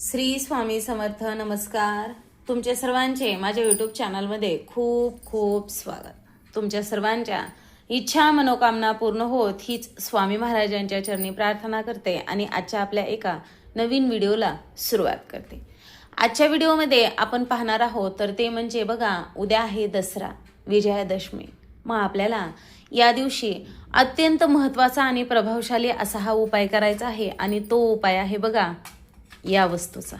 श्री स्वामी समर्थ नमस्कार. तुमच्या सर्वांचे माझ्या यूट्यूब चॅनलमध्ये खूप खूप स्वागत. तुमच्या सर्वांच्या इच्छा मनोकामना पूर्ण होत हीच स्वामी महाराजांच्या चरणी प्रार्थना करते आणि आजच्या आपल्या एका नवीन व्हिडिओला सुरुवात करते. आजच्या व्हिडिओमध्ये आपण पाहणार आहोत तर ते म्हणजे बघा उद्या आहे दसरा विजयादशमी. मग आपल्याला या दिवशी अत्यंत महत्त्वाचा आणि प्रभावशाली असा हा उपाय करायचा आहे आणि तो उपाय आहे बघा या वस्तूचा.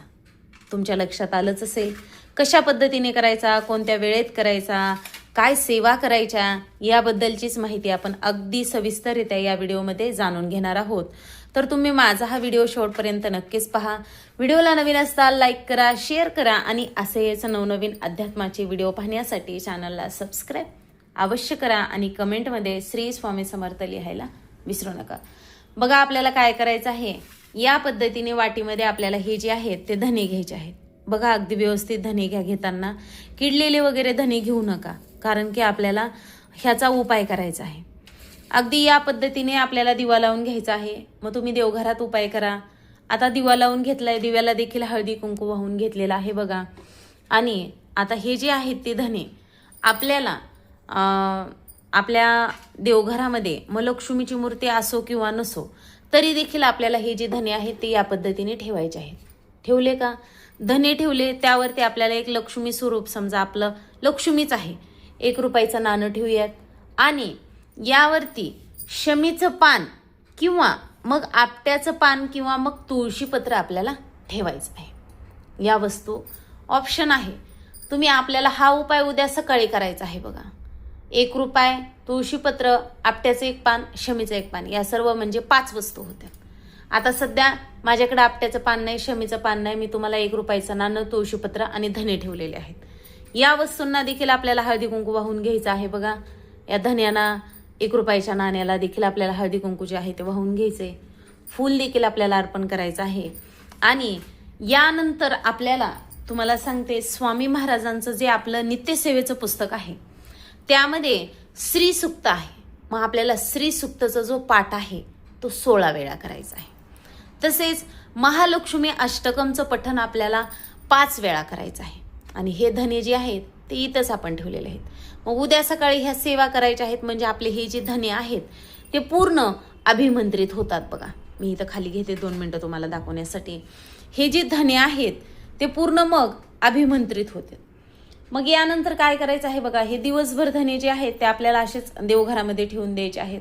तुमच्या लक्षात आलंच असेल. कशा पद्धतीने करायचा कोणत्या वेळेत करायचा काय सेवा करायच्या याबद्दलचीच माहिती आपण अगदी सविस्तररित्या या व्हिडिओमध्ये जाणून घेणार आहोत. तर तुम्ही माझा हा व्हिडिओ शेवटपर्यंत नक्कीच पहा. व्हिडिओला नवीन असताल लाईक करा शेअर करा आणि असेच नवनवीन अध्यात्माचे व्हिडिओ पाहण्यासाठी चॅनलला सबस्क्राईब अवश्य करा आणि कमेंटमध्ये श्री स्वामी समर्थ लिहायला विसरू नका. बघा आपल्याला काय करायचं आहे. या पद्धतीने वाटीमध्ये आपल्याला हे जे आहेत ते धने घ्यायचे आहेत. बघा अगदी व्यवस्थित धने घ्या घेताना. किडलेले वगैरे धने घेऊ नका कारण की आपल्याला ह्याचा उपाय करायचा आहे. अगदी या पद्धतीने आपल्याला दिवा लावून घ्यायचा आहे. मग तुम्ही देवघरात उपाय करा. आता दिवा लावून घेतलाय दिव्याला देखील हळदी कुंकू वाहून घेतलेला आहे बघा. आणि आता हे जे आहेत ते धने आपल्याला आपल्या देवघरामध्ये मग लक्ष्मीची मूर्ती असो किंवा नसो तरी देखील आपल्याला हे जे धने आहेत ते या पद्धतीने ठेवायचे आहेत. ठेवले का? धने ठेवले त्यावरती आपल्याला एक लक्ष्मी स्वरूप समजा आपलं लक्ष्मीच आहे. एक रुपयाचं नाणं ठेवूयात. आणि यावरती शमीचं पान किंवा मग आपट्याचं पान किंवा मग तुळशीपत्र आपल्याला ठेवायचं आहे. या वस्तू ऑप्शन आहे. तुम्ही आपल्याला हा उपाय उद्या सकाळी करायचा आहे बघा. एक रुपाय तुळशीपत्र आपट्याचं एक पान शमीचं एक पान या सर्व म्हणजे पाच वस्तू होत्या. आता सध्या माझ्याकडे आपट्याचं पान नाही शमीचं पान नाही मी तुम्हाला एक रुपयाचं नाणं तुळशीपत्र आणि धने ठेवलेले आहेत. या वस्तूंना देखील आपल्याला हळदी कुंकू वाहून घ्यायचं आहे बघा. या धन्यांना एक रुपयाच्या नाण्याला देखील आपल्याला हळदी कुंकू जे आहे ते वाहून घ्यायचे. फूल देखील आपल्याला अर्पण करायचं आहे. आणि यानंतर आपल्याला तुम्हाला सांगते स्वामी महाराजांचं जे आपलं नित्यसेवेचं पुस्तक आहे त्यामध्ये श्री आहे. मग आपल्याला श्री जो पाठ आहे तो सोळा वेळा करायचा आहे. तसेच महालक्ष्मी अष्टकमचं पठण आपल्याला पाच वेळा करायचं आहे. आणि हे धने जे आहेत ते इथंच आपण ठेवलेले आहेत. मग उद्या सकाळी ह्या सेवा करायच्या आहेत म्हणजे आपले हे जे धने आहेत ते पूर्ण अभिमंत्रित होतात बघा. मी इथं खाली घेते दोन मिनटं तुम्हाला दाखवण्यासाठी. हे जे धने आहेत ते पूर्ण मग अभिमंत्रित होते. मग यानंतर काय करायचं आहे बघा? हे दिवसभर धने जे आहेत ते आपल्याला असेच देवघरामध्ये ठेवून द्यायचे आहेत.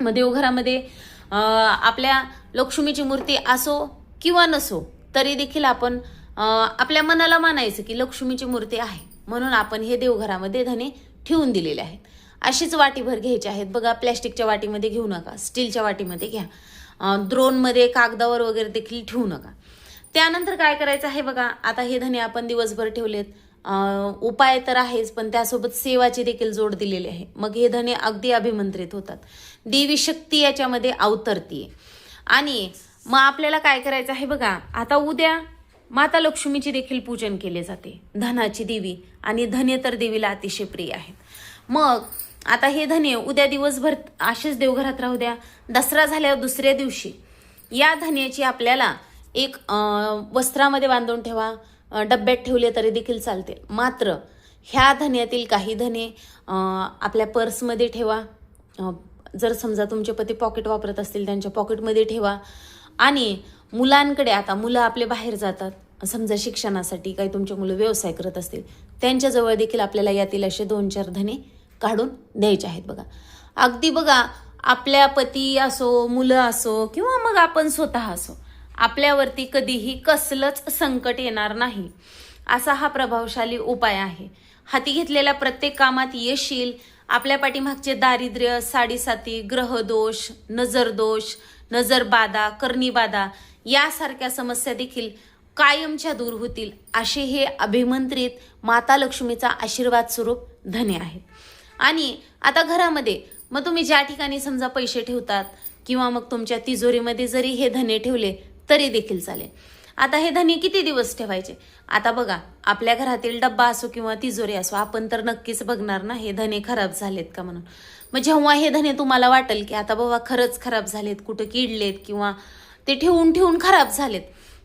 मग देवघरामध्ये आपल्या लक्ष्मीची मूर्ती असो किंवा नसो तरी देखील आपण आपल्या मनाला मानायचं की लक्ष्मीची मूर्ती आहे. म्हणून आपण हे देवघरामध्ये धने ठेवून दिलेले आहेत. अशीच वाटीभर घ्यायचे आहेत. बघा प्लॅस्टिकच्या वाटीमध्ये घेऊ नका. स्टीलच्या वाटीमध्ये घ्या. द्रोणमध्ये कागदावर वगैरे देखील ठेवू नका. त्यानंतर काय करायचं आहे बघा? आता हे धने आपण दिवसभर ठेवलेत. उपाय तर आहेच पण त्यासोबत सेवाची देखील जोड दिलेली आहे. मग हे धने अगदी अभिमंत्रित होतात. देवी शक्ती याच्यामध्ये अवतरतीये. आणि मग आपल्याला काय करायचं आहे बघा आता उद्या माता लक्ष्मीची देखील पूजन केले जाते धनाची देवी आणि धने तर देवीला अतिशय प्रिय आहेत. मग आता हे धने उद्या दिवसभर असेच देवघरात राहू द्या दसरा झाल्यावर दुसऱ्या दिवशी या धन्याची आपल्याला एक वस्त्रामध्ये बांधून ठेवा डब्यात ठेवले तरी देखील चालते. मात्र ह्या धन्यातील काही धने आपल्या पर्समध्ये ठेवा. जर समजा तुमचे पती पॉकेट वापरत असतील त्यांच्या पॉकेटमध्ये ठेवा. आणि मुलांकडे आता मुलं आपले बाहेर जातात. समजा शिक्षणासाठी काही तुमचे मुलं व्यवसाय करत असतील त्यांच्याजवळ देखील आपल्याला यातील असे दोन चार धने काढून द्यायचे आहेत बघा. अगदी बघा आपल्या पती असो मुलं असो किंवा मग आपण स्वतः असो आपल्यावरती कधीही कसलंच संकट येणार नाही. असा हा प्रभावशाली उपाय आहे. हाती घेतलेल्या प्रत्येक कामात यश येईल आपल्या पाठीमागचे दारिद्र्य साडीसाती ग्रहदोष नजरदोष नजरबाधा कर्णीबाधा यासारख्या समस्या देखील कायमच्या दूर होतील असे हे अभिमंत्रित माता लक्ष्मीचा आशीर्वाद स्वरूप धने आहे. आणि आता घरामध्ये मग तुम्ही ज्या ठिकाणी समजा पैसे ठेवतात किंवा मग तुमच्या तिजोरीमध्ये जरी हे धने ठेवले तरी देखील चालेल. आता हे धने किती दिवस ठेवायचे? आता बघा आपल्या घरातील डब्बा असो किंवा तिजोरी असो आपण तर नक्कीच बघणार ना हे धने खराब झालेत का म्हणून. मग जेव्हा हे धने तुम्हाला वाटेल की आता बाबा खरंच खराब झालेत कुठं किडलेत किंवा ते ठेवून ठेवून खराब झालेत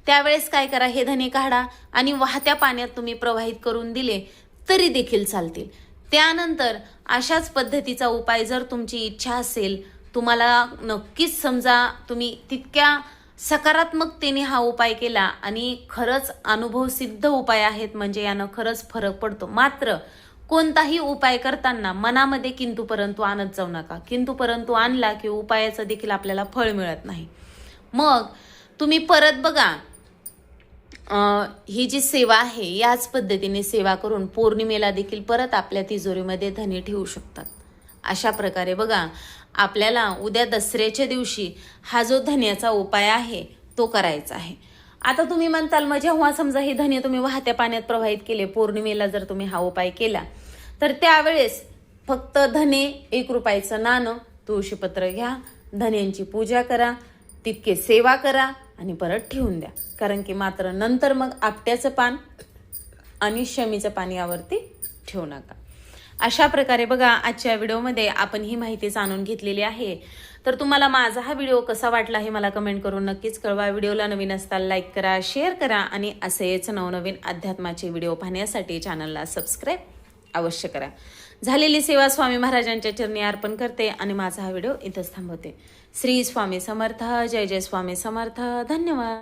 त्यावेळेस काय करा हे धने काढा आणि वाहत्या पाण्यात तुम्ही प्रवाहित करून दिले तरी देखील चालतील. त्यानंतर अशाच पद्धतीचा उपाय जर तुमची इच्छा असेल तुम्हाला नक्कीच समजा तुम्ही तितक्या सकारात्मकतेने हा उपाय केला आणि खरंच अनुभव सिद्ध उपाय आहेत म्हणजे यानं खरंच फरक पडतो. मात्र कोणताही उपाय करताना मनामध्ये किंतु परंतु आणत जाऊ नका. किंतु परंतु आणला की उपायाचं देखील आपल्याला फळ मिळत नाही. मग तुम्ही परत बघा ही जी सेवा आहे याच पद्धतीने सेवा करून पौर्णिमेला देखील परत आपल्या तिजोरीमध्ये धने ठेवू शकतात. अशा प्रकारे बघा आपल्याला उद्या दसऱ्याच्या दिवशी हा जो धन्याचा उपाय आहे तो करायचा आहे. आता तुम्ही म्हणताल मग जेव्हा समजा हे धने तुम्ही वाहत्या पाण्यात प्रवाहित केले पौर्णिमेला जर तुम्ही हा उपाय केला तर त्यावेळेस फक्त धने एक रुपयाचं नाणं तुळशीपत्र घ्या धन्यांची पूजा करा तितके सेवा करा आणि परत ठेवून द्या. कारण की मात्र नंतर मग आपट्याचं पान आणि शमीचं पान यावरती ठेवू नका. अशा प्रकारे बघा आजच्या व्हिडिओमध्ये आपण ही माहिती जाणून घेतलेली आहे. तर तुम्हाला माझा हा व्हिडिओ कसा वाटला हे मला कमेंट करून नक्कीच कळवा. व्हिडिओला नवीन असताल लाईक करा शेअर करा आणि असेच नवनवीन अध्यात्माचे व्हिडिओ पाहण्यासाठी चॅनलला सबस्क्राईब अवश्य करा. झालेली सेवा स्वामी महाराजांच्या चरणी अर्पण करते आणि माझा हा व्हिडिओ इथंच थांबवते. श्री स्वामी समर्थ जय जय स्वामी समर्थ. धन्यवाद.